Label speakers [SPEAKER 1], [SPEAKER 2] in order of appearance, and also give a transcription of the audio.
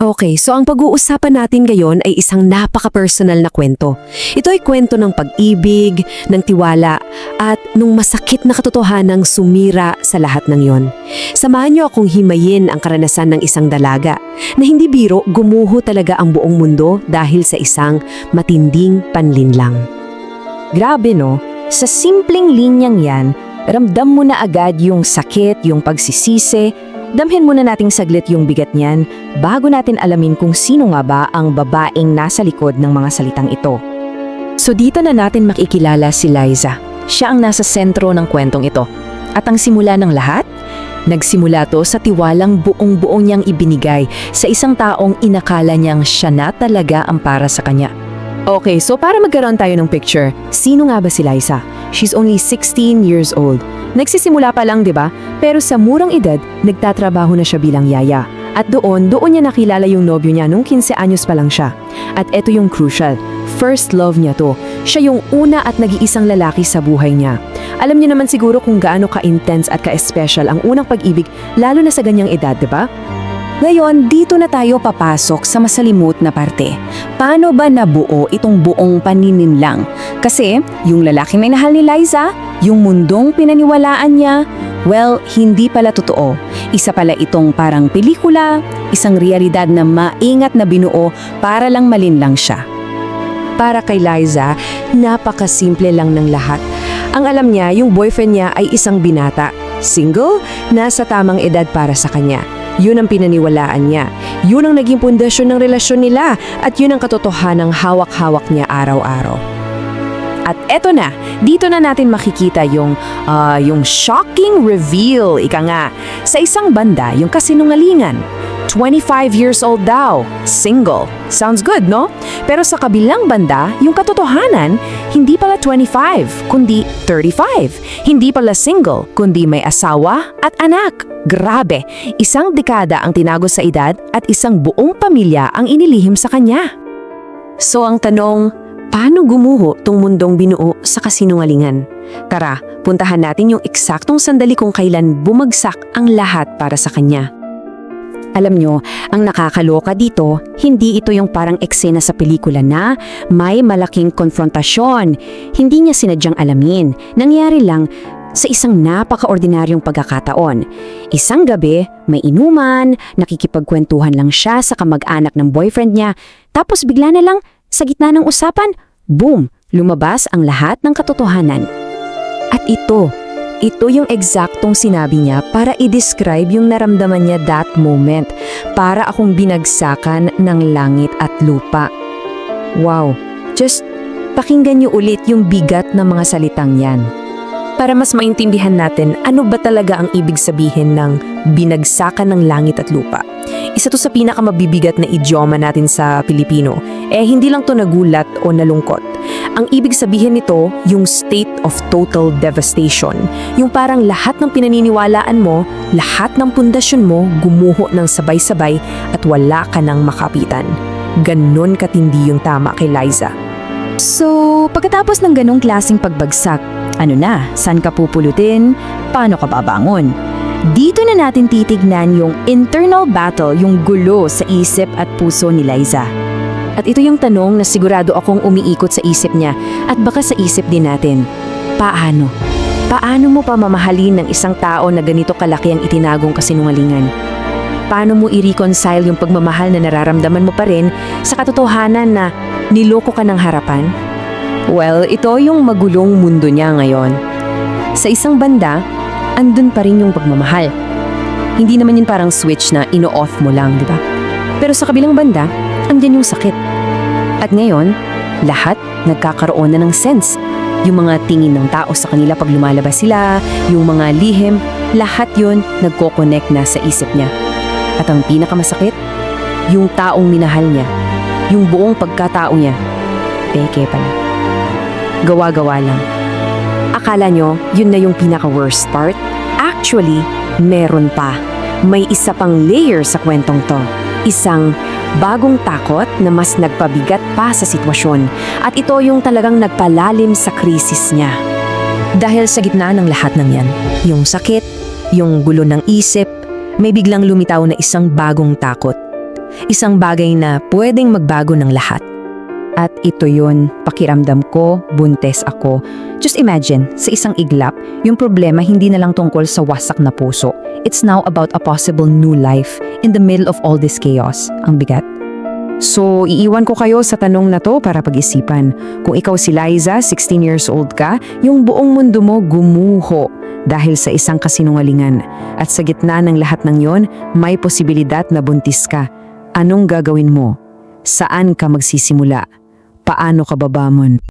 [SPEAKER 1] Okay, so ang pag-uusapan natin ngayon ay isang napaka-personal na kwento. Ito ay kwento ng pag-ibig, ng tiwala, at nung masakit na katotohanang sumira sa lahat ng yon. Samahan niyo akong himayin ang karanasan ng isang dalaga na hindi biro gumuho talaga ang buong mundo dahil sa isang matinding panlinlang.
[SPEAKER 2] Grabe no, sa simpleng linyang yan, ramdam mo na agad yung sakit, yung pagsisisi. Damhin muna nating saglit yung bigat niyan bago natin alamin kung sino nga ba ang babaeng nasa likod ng mga salitang ito. So dito na natin makikilala si Liza. Siya ang nasa sentro ng kwentong ito. At ang simula ng lahat? Nagsimula to sa tiwalang buong-buo niyang ibinigay sa isang taong inakala niyang siya na talaga ang para sa kanya.
[SPEAKER 1] Okay, so para magkaroon tayo ng picture, sino nga ba si Liza? She's only 16 years old. Nagsisimula pa lang, di ba? Pero sa murang edad, nagtatrabaho na siya bilang yaya. At doon, doon niya nakilala yung nobyo niya nung 15 anyos pa lang siya. At eto yung crucial. First love niya to. Siya yung una at nag-iisang lalaki sa buhay niya. Alam niyo naman siguro kung gaano ka-intense at ka-special ang unang pag-ibig, lalo na sa ganyang edad, di ba?
[SPEAKER 2] Ngayon, dito na tayo papasok sa masalimut na parte. Paano ba nabuo itong buong panininlang? Kasi, yung lalaking minahal ni Liza, yung mundong pinaniwalaan niya, well, hindi pala totoo. Isa pala itong parang pelikula, isang realidad na maingat na binuo para lang malinlang siya.
[SPEAKER 1] Para kay Liza, napakasimple lang ng lahat. Ang alam niya, yung boyfriend niya ay isang binata. Single, nasa tamang edad para sa kanya. Yun ang pinaniwalaan niya. Yun ang naging pundasyon ng relasyon nila at yun ang katotohanang hawak-hawak niya araw-araw. At eto na, dito na natin makikita yung, ah, yung shocking reveal, ika nga. Sa isang banda, yung kasinungalingan. 25 years old daw, single. Sounds good, no? Pero sa kabilang banda, yung katotohanan, hindi pala 25, kundi 35. Hindi pala single, kundi may asawa at anak. Grabe, isang dekada ang tinago sa edad at isang buong pamilya ang inilihim sa kanya. So ang tanong, paano gumuho tong mundong binuo sa kasinungalingan? Tara, puntahan natin yung eksaktong sandali kung kailan bumagsak ang lahat para sa kanya.
[SPEAKER 2] Alam nyo, ang nakakaloka dito, hindi ito yung parang eksena sa pelikula na may malaking konfrontasyon. Hindi niya sinadyang alamin. Nangyari lang sa isang napaka-ordinaryong pagkakataon. Isang gabi, may inuman, nakikipagkwentuhan lang siya sa kamag-anak ng boyfriend niya, tapos bigla na lang, sa gitna ng usapan, boom, lumabas ang lahat ng katotohanan. At ito, ito yung eksaktong sinabi niya para i-describe yung naramdaman niya that moment, para akong binagsakan ng langit at lupa. Wow, just pakinggan niyo ulit yung bigat ng mga salitang yan.
[SPEAKER 1] Para mas maintindihan natin ano ba talaga ang ibig sabihin ng binagsakan ng langit at lupa. Isa to sa pinakamabibigat na idioma natin sa Pilipino. Eh hindi lang to nagulat o nalungkot. Ang ibig sabihin nito, yung state of total devastation. Yung parang lahat ng pinaniniwalaan mo, lahat ng pundasyon mo gumuho ng sabay-sabay at wala ka nang makapitan. Ganon katindi yung tama kay Liza.
[SPEAKER 2] So, pagkatapos ng ganong klaseng pagbagsak, ano na, saan ka pupulutin, paano ka babangon? Dito na natin titignan yung internal battle, yung gulo sa isip at puso ni Liza. At ito yung tanong na sigurado akong umiikot sa isip niya at baka sa isip din natin. Paano? Paano mo pa mamahalin ng isang tao na ganito kalaki ang itinagong kasinungalingan? Paano mo i-reconcile yung pagmamahal na nararamdaman mo pa rin sa katotohanan na niloko ka ng harapan? Well, ito yung magulong mundo niya ngayon. Sa isang banda, andun pa rin yung pagmamahal. Hindi naman yun parang switch na ino-off mo lang, di ba? Pero sa kabilang banda, andyan yung sakit. At ngayon, lahat nagkakaroon na ng sense. Yung mga tingin ng tao sa kanila pag lumalabas sila, yung mga lihim, lahat yun nagko-connect na sa isip niya. At ang pinakamasakit, yung taong minahal niya, yung buong pagkatao niya, peke pala. Gawa-gawa lang. Akala nyo, yun na yung pinaka-worst part? Actually, meron pa. May isa pang layer sa kwentong to. Isang bagong takot na mas nagpabigat pa sa sitwasyon. At ito yung talagang nagpalalim sa krisis niya. Dahil sa gitna ng lahat ng yan, yung sakit, yung gulo ng isip, may biglang lumitaw na isang bagong takot. Isang bagay na pwedeng magbago ng lahat. At ito yun, pakiramdam ko, buntes ako. Just imagine, sa isang iglap, yung problema hindi na lang tungkol sa wasak na puso. It's now about a possible new life in the middle of all this chaos. Ang bigat.
[SPEAKER 1] So, iiwan ko kayo sa tanong na to para pag-isipan. Kung ikaw si Liza, 16 years old ka, yung buong mundo mo gumuho dahil sa isang kasinungalingan. At sa gitna ng lahat ng yon, may posibilidad na buntis ka. Anong gagawin mo? Saan ka magsisimula? Paano ka babamon?